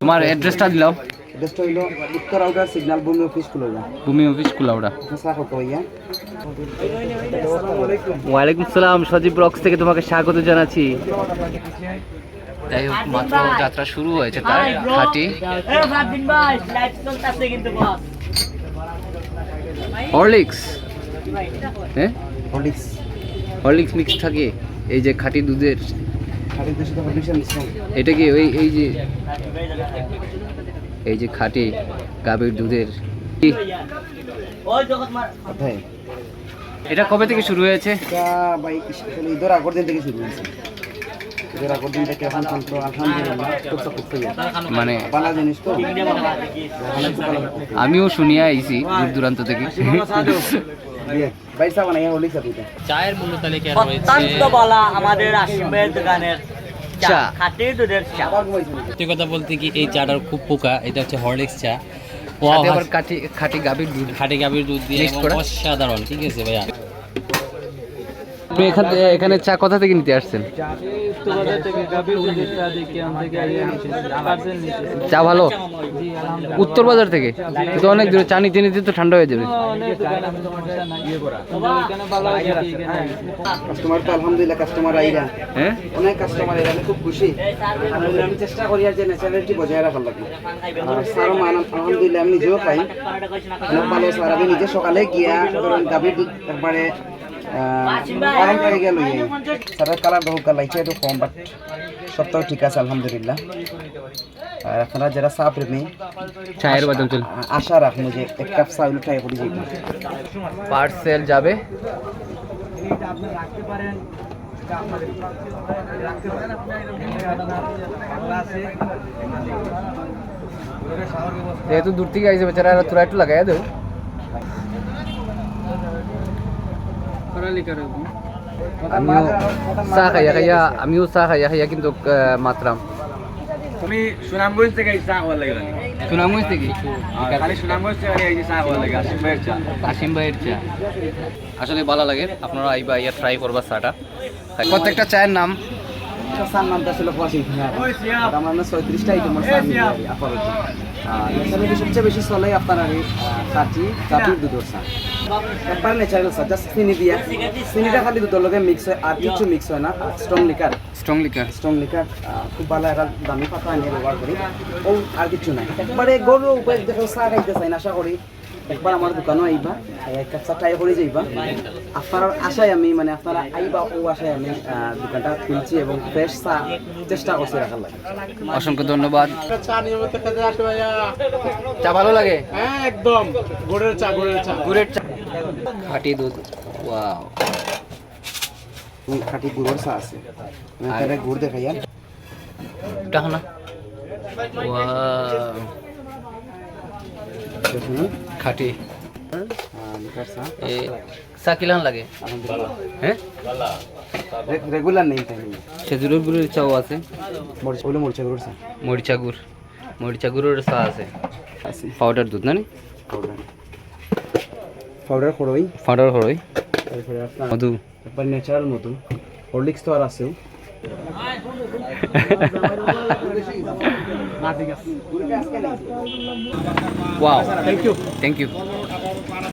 তোমার অ্যাড্রেসটা দিলাও। এড্রেসটা হইল উত্তর সিগন্যাল ভূমি অফিস কুলাউড়া। ভূমি অফিস কুলাউড়া। ভাইয়া ওয়ালাইকুম সালাম সজীব ব্লগস থেকে তোমাকে স্বাগত জানাচ্ছি। যাই হোক মাত্র যাত্রা শুরু হয়েছে তার হাটি হরলিক্স। হ্যাঁ। Horlicks Horlicks. মিক্স থাকে। এই যে খাঁটি দুধের। এটা কি ওই এই যে এই যে খাঁটি গাভীর দুধের? এটা কবে থেকে শুরু হয়েছে? এটা ভাই আসলে ঈদের আগের দিন থেকে শুরু হয়েছে। দিন এখন পর্যন্ত আলহামদুলিল্লাহ করতে করতে মানে জিনিস তো। আমিও শুনিয়া আইছি দূর দূরান্ত থেকে। চায়ের মূল্য তালিকা অত্যন্ত বলা আমাদের আসিমের দোকানের চা। খাঁটি দুধের চা। সত্যি কথা বলতে কি এই চাটার খুব পোকা এটা হচ্ছে হরলিক্স চা। খাঁটি গাভীর দুধ। খাটি গাভীর দুধ দিয়ে অসাধারণ ঠিক আছে ভাইয়া? আপনি এখান এখানে চা কোথা থেকে নিতে আসছেন? চা ভালো? উত্তর বাজার থেকে? তো অনেক দূরে চা নিতে নিতে তো ঠান্ডা হয়ে যাবে। কাস্টমার তো আলহামদুলিল্লাহ কাস্টমার আইরা। হ্যাঁ? অনেক কাস্টমার আমি খুব খুশি। আমি চেষ্টা করি আর যে ন্যাচারালিটি বজায় রাখার লাগে। মান আলহামদুলিল্লাহ আমি নিজেও পাই। ভালো স্যার আমি নিজে সকালে গিয়া গাভীর দুধ একবারে কারণ পেয়ে গেল স্যারের কালার বহু কালার লাগছে একটু কম বাট সবটাও ঠিক আছে আলহামদুলিল্লাহ। আর আপনারা যারা চা প্রেমী চায়ের বাদাম চল। আশা রাখব যে এক কাপ চা হলে ট্রাই করি যেটা পার্সেল যাবে। যেহেতু দূর থেকে আইসে বেচারা তোরা একটু লাগাই দেও। আমিও চা খাইয়া খাইয়া আমিও চা খাইয়া খাইয়া কিন্তু মাত্রাম। আমি সুনামগঞ্জ থেকে এই চা খাওয়ার লাগে সুনামগঞ্জ থেকে? খালি সুনামগঞ্জ থেকে এই যে চা খাওয়ার লাগে আসিফ ভাইয়ের চা। কাশিম ভাইয়ের চা। আসলে ভালো লাগে আপনারা আইবা ইয়া ট্রাই করবা চাটা। প্রত্যেকটা চায়ের নাম? চার নামটা ছিল পঁচাশি আমার ছয়ত্রিশটা আইটেমের চা মিলে আর কি, আপাতত। আর এখানে সবচেয়ে বেশি চলে আপনার কাঠি কাঠির দুধের চা। একবার ন্যাচারাল স্যার জাস্ট চিনি দিয়া চিনিটা খালি দুধের লগে মিক্স হয় আর কিছু মিক্স হয় না strong liquor strong liquor strong liquor খুব ভালো একটা দামি পাতা এনে ব্যবহার করি ও আর কিছু নাই। একবারে গরু উপরে দেখো চা খাইতে চাই না আশা করি একবার আমার দোকানও আইবা এক কাপ চা ট্রাই করে যাইবা। আপনার আশায় আমি মানে আপনারা আইবা ও আশায় আমি দোকানটা খুলছি এবং ফ্রেশ চা চেষ্টা করছি রাখার লাগে। অসংখ্য ধন্যবাদ। চা নিয়মিত খেতে আসে ভাইয়া চা ভালো লাগে? হ্যাঁ একদম। গুড়ের চা গুড়ের চা। গুড়ের চা। খাঁটি দুধ ওয়াও। খাঁটি গুড়ের চা আছে। গুড় দেখাইয়া না ওয়াও। খাঁটি। লিকার চা এ চা। কিলান লাগে। হ্যাঁ? রেগুলার নেই খেজুরের গুড়ের চাও আছে? মরিচ ওগুলো মরিচা গুড়ের চা। মরিচা গুড়। মরিচা গুড়ের চা আছে। পাউডার দুধ না নি? পাউডার। খড়ই পাউডার তারপরে আপনার মধু। একবার ন্যাচারাল মতো হরলিক্স তো আর আছেও। Wow. Thank you. Thank you.